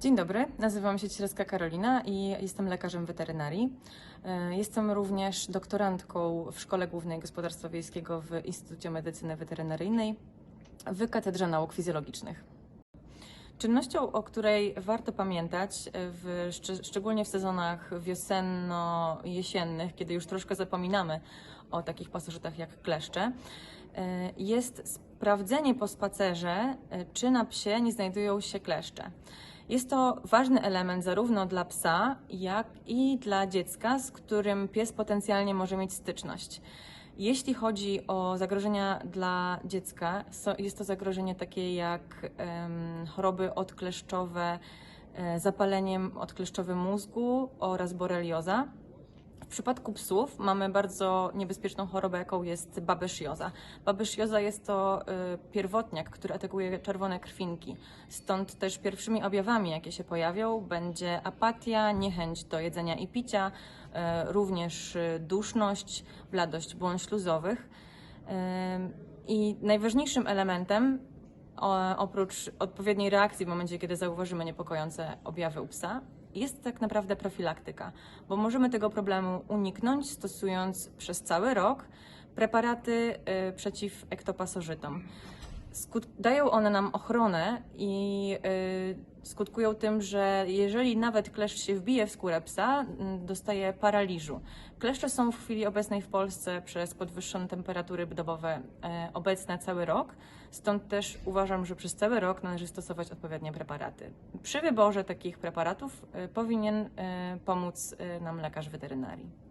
Dzień dobry, nazywam się Ciereska Karolina i jestem lekarzem weterynarii. E, Jestem również doktorantką w Szkole Głównej Gospodarstwa Wiejskiego w Instytucie Medycyny Weterynaryjnej w Katedrze Nauk Fizjologicznych. Czynnością, o której warto pamiętać, w, szcz- szczególnie w sezonach wiosenno-jesiennych, kiedy już troszkę zapominamy o takich pasożytach jak kleszcze, e, jest sprawdzenie po spacerze, e, czy na psie nie znajdują się kleszcze. Jest to ważny element zarówno dla psa, jak i dla dziecka, z którym pies potencjalnie może mieć styczność. Jeśli chodzi o zagrożenia dla dziecka, jest to zagrożenie takie jak choroby odkleszczowe, e, zapalenie odkleszczowe mózgu oraz borelioza. W przypadku psów mamy bardzo niebezpieczną chorobę, jaką jest babesjoza. Babesjoza jest to y, pierwotniak, który atakuje czerwone krwinki. Stąd też pierwszymi objawami, jakie się pojawią, będzie apatia, niechęć do jedzenia i picia, y, również y, duszność, bladość błon śluzowych. I najważniejszym elementem, oprócz odpowiedniej reakcji w momencie, kiedy zauważymy niepokojące objawy u psa, jest tak naprawdę profilaktyka, bo możemy tego problemu uniknąć stosując przez cały rok preparaty y, przeciw ektopasożytom. Skut- dają one nam ochronę i y, skutkują tym, że jeżeli nawet kleszcz się wbije w skórę psa, mm, dostaje paraliżu. Kleszcze są w chwili obecnej w Polsce przez podwyższone temperatury dobowe e, obecne cały rok, stąd też uważam, że przez cały rok należy stosować odpowiednie preparaty. Przy wyborze takich preparatów e, powinien e, pomóc e, nam lekarz weterynarii.